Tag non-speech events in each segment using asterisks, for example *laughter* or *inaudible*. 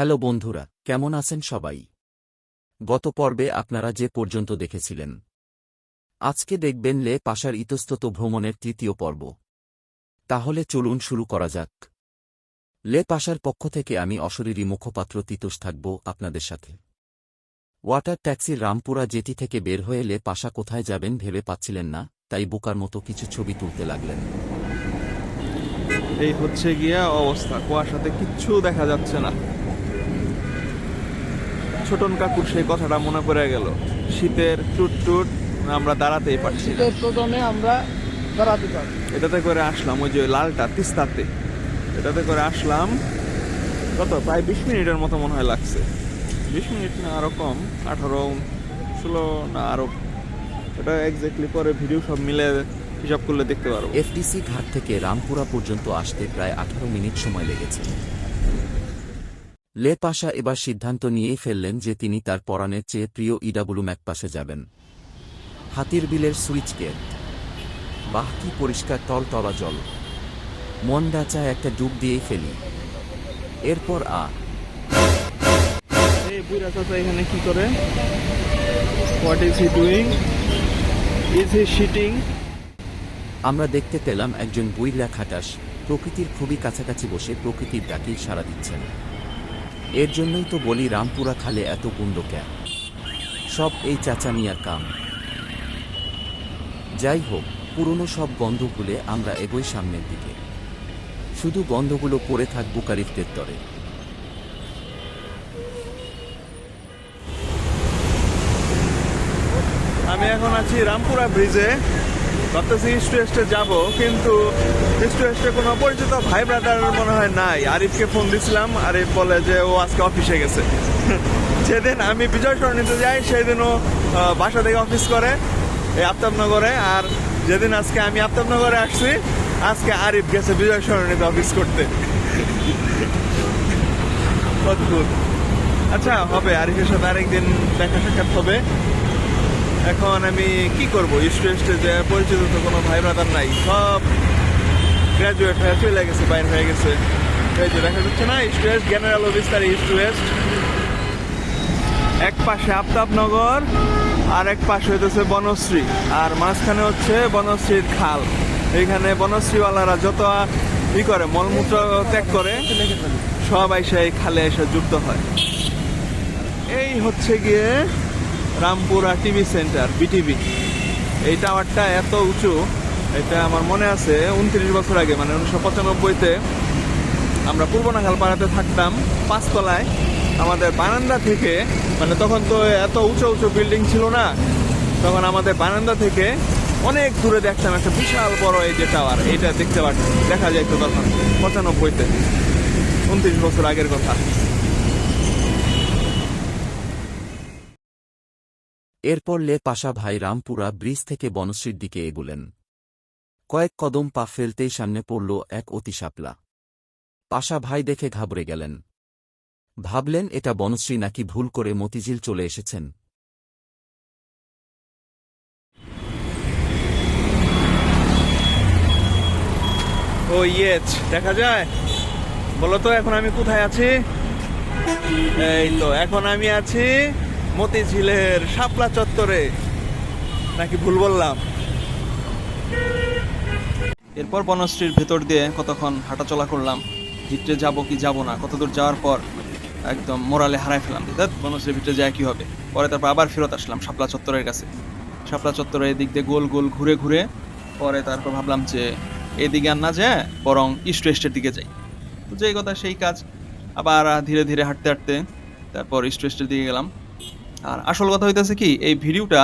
Hello বন্ধুরা, কেমন আছেন সবাই? গত পর্বে আপনারা যে পর্যন্ত দেখেছিলেন। আজকে দেখবেন লে পাশার ইতস্তত ভ্রমণের তৃতীয় পর্ব। তাহলে চলুন শুরু করা যাক। লে পাশার পক্ষ থেকে আমি অশরীরী মুখপাত্র তিতোষ থাকব আপনাদের সাথে। ওয়াটার ট্যাক্সির রামপুরা জেটি থেকে বের হয়ে লে পাশা কোথায় যাবেন ভেবে পাচ্ছিলেন না, তাই বোকার মতো কিছু ছবি তুলতে লাগলেন। এই হচ্ছে গিয়া অবস্থা, কুয়াশাতে কিচ্ছু দেখা যাচ্ছে না। ছোটন কাকুর সেই কথাটা মনে পড়ে গেল। শীতের টুট টুট আমরা দাঁড়াতেই পারছি শীতের প্রথমে আমরা দাঁড়াতে পারি এটাতে করে আসলাম ওই যে লালটা তিস্তাতে। এটাতে করে আসলাম কত? প্রায় বিশ মিনিটের মতো মনে হয় লাগছে। বিশ মিনিট না আরও কম আঠারো ষোলো না আরও। এটা এক্স্যাক্টলি পরে ভিডিও সব মিলে হিসাব করলে দেখতে পারব। এফডিসি ঘাট থেকে রামপুরা পর্যন্ত আসতে প্রায় আঠারো মিনিট সময় লেগেছে। লে পাশা এবার সিদ্ধান্ত নিয়েই ফেললেন যে তিনি তার পরাণের চেয়ে প্রিয় ইডাবুলু ম্যাকপাশে যাবেন। হাতির বিলের সুইচ গেট। বাহ কি পরিষ্কার তলা জল। মন ডাচা একটা ডুব দিয়েই ফেলি। এরপর আ। বুড়া চাচা এখানে কি করে? What is he doing is he sitting আমরা দেখতে পেলাম একজন বইলা খাটাস প্রকৃতির খুবই কাছাকাছি বসে প্রকৃতির ডাকেই সাড়া দিচ্ছেন। এর জন্যই তো বলি রামপুরা খালে এত গুন্ড ক্যা সব এই চাচা মিয়ার কাম। যাই হোক, পুরনো সব গন্ধ ভুলে আমরা এগোই সামনের দিকে। শুধু গন্ধগুলো পড়ে থাক বুকারিফদের তরে। আমি এখন আছি রামপুরা ব্রিজে। ভাবতেছি ইস্ট ওয়েস্টে যাব, কিন্তু ইস্ট ওয়েস্টে কোনো পরিচিত ভাই ব্রাদার মনে হয় নাই। আরিফকে ফোন দিছিলাম, আরিফ বলে যে ও আজকে অফিসে গেছে। *laughs* সেদিন আমি বিজয় সরণিতে যাই, সেদিনও বাসা থেকে অফিস করে, এই আফতাবনগরে। আর যেদিন আজকে আমি আফতাবনগরে আসছি, আজকে আরিফ গেছে বিজয় সরণিতে অফিস করতে। *laughs* অদ্ভুত। আচ্ছা হবে, আরিফের সাথে আরেকদিন দেখা সাক্ষাৎ হবে। এখন আমি কি করব? ওয়েস্টে যে পরিচিত তো কোনো ভাই ব্রাদার নাই। সব গ্র্যাজুয়েট হয়ে চলে গেছে, বাইর হয়ে গেছে। এই যে দেখা যাচ্ছে না ইস্ট ওয়েস্ট জেনারেল অফিস তার ইস্ট এক পাশে আফতাবনগর, আর এক পাশে হইতেছে বনশ্রী। আর মাঝখানে হচ্ছে বনশ্রীর খাল। এইখানে বনশ্রীওয়ালারা যত ই করে, মলমূত্র ত্যাগ করে, সব এসে এই খালে এসে যুক্ত হয়। এই হচ্ছে গিয়ে রামপুরা টিভি সেন্টার, বিটিভি। এই টাওয়ারটা এত উঁচু, এটা আমার মনে আছে উনত্রিশ বছর আগে মানে উনিশশো পঁচানব্বইতে আমরা পূর্বনাগাল পাড়াতে থাকতাম, পাঁচতলায়। আমাদের বারান্দা থেকে মানে তখন তো এত উঁচু উঁচু বিল্ডিং ছিল না, তখন আমাদের বারান্দা থেকে অনেক দূরে দেখতাম একটা বিশাল বড় এই যে টাওয়ার এটা দেখতে পাচ্ছি দেখা যাইতো তখন, পঁচানব্বইতে। উনত্রিশ বছর আগের কথা। এরপর লে পাশা ভাই রামপুরা ব্রিজ থেকে বনশ্রীর দিকে এগুলেন। কয়েক কদম পা ফেলতেই সামনে পড়ল এক অতি শাপলা। পাশা ভাই দেখে ঘাবড়ে গেলেন। ভাবলেন, এটা বনশ্রী নাকি ভুল করে মতিঝিল চলে এসেছেন? ও ইয়েছ, দেখা যায়? বলো তো, এখন আমি কোথায় আছি? এই তো, এখন আমি আছি মতিঝিলের শাপলা চত্বরে, নাকি ভুল বললাম? এরপর বনশ্রীর ভেতর দিয়ে কতক্ষণ হাঁটাচলা করলাম, ভিতরে যাব কি যাব না, কতদূর যাওয়ার পর একদম মোরালে হারাই ফেলাম। বনশ্রীর ভিতরে যায় কি হবে। পরে তারপর আবার ফেরত আসলাম শাপলা চত্বরের কাছে। শাপলা চত্বরে এদিক দিয়ে গোল গোল ঘুরে ঘুরে পরে তারপর ভাবলাম যে এদিকে আর না যায়, বরং ইস্ট ওয়েস্টের দিকে যাই। তো যেই কথা সেই কাজ, আবার ধীরে ধীরে হাঁটতে হাঁটতে তারপর ইস্ট ওয়েস্টের দিকে গেলাম। আর আসল কথা হইতেছে কি, এই ভিডিওটা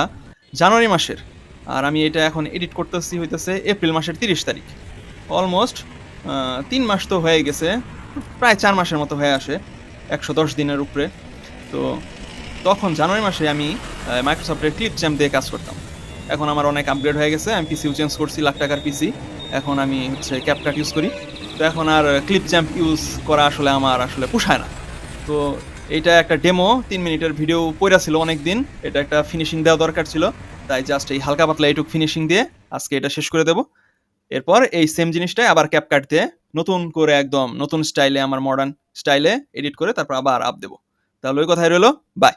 জানুয়ারি মাসের, আর আমি এটা এখন এডিট করতেছি হইতেছে এপ্রিল মাসের তিরিশ তারিখ। অলমোস্ট তিন মাস তো হয়ে গেছে, প্রায় চার মাসের মতো হয়ে আসে, একশো দশ দিনের উপরে। তো তখন জানুয়ারি মাসে আমি মাইক্রোসফটের ক্লিপ জ্যাম দিয়ে কাজ করতাম। এখন আমার অনেক আপগ্রেড হয়ে গেছে, আমি পিসিও চেঞ্জ করছি, লাখ টাকার পিসি এখন আমি হচ্ছে ক্যাপকাট ইউজ করি। তো এখন আর ক্লিপ জ্যাম্প ইউজ করা আসলে আমার আসলে পোষায় না। তো এইটা একটা ডেমো তিন মিনিটের ভিডিও পড়া ছিল অনেক দিন এটা একটা ফিনিশিং দেওয়া দরকার ছিল, তাই জাস্ট এই হালকা পাতলা এইটুক ফিনিশিং দিয়ে আজকে এটা শেষ করে দেব। এরপর এই সেম জিনিসটাই আবার ক্যাপকাট দিয়ে নতুন করে একদম নতুন স্টাইলে আমার মডার্ন স্টাইলে এডিট করে তারপর আবার আপ দেবো। তাহলে ওই কথাই রইল বাই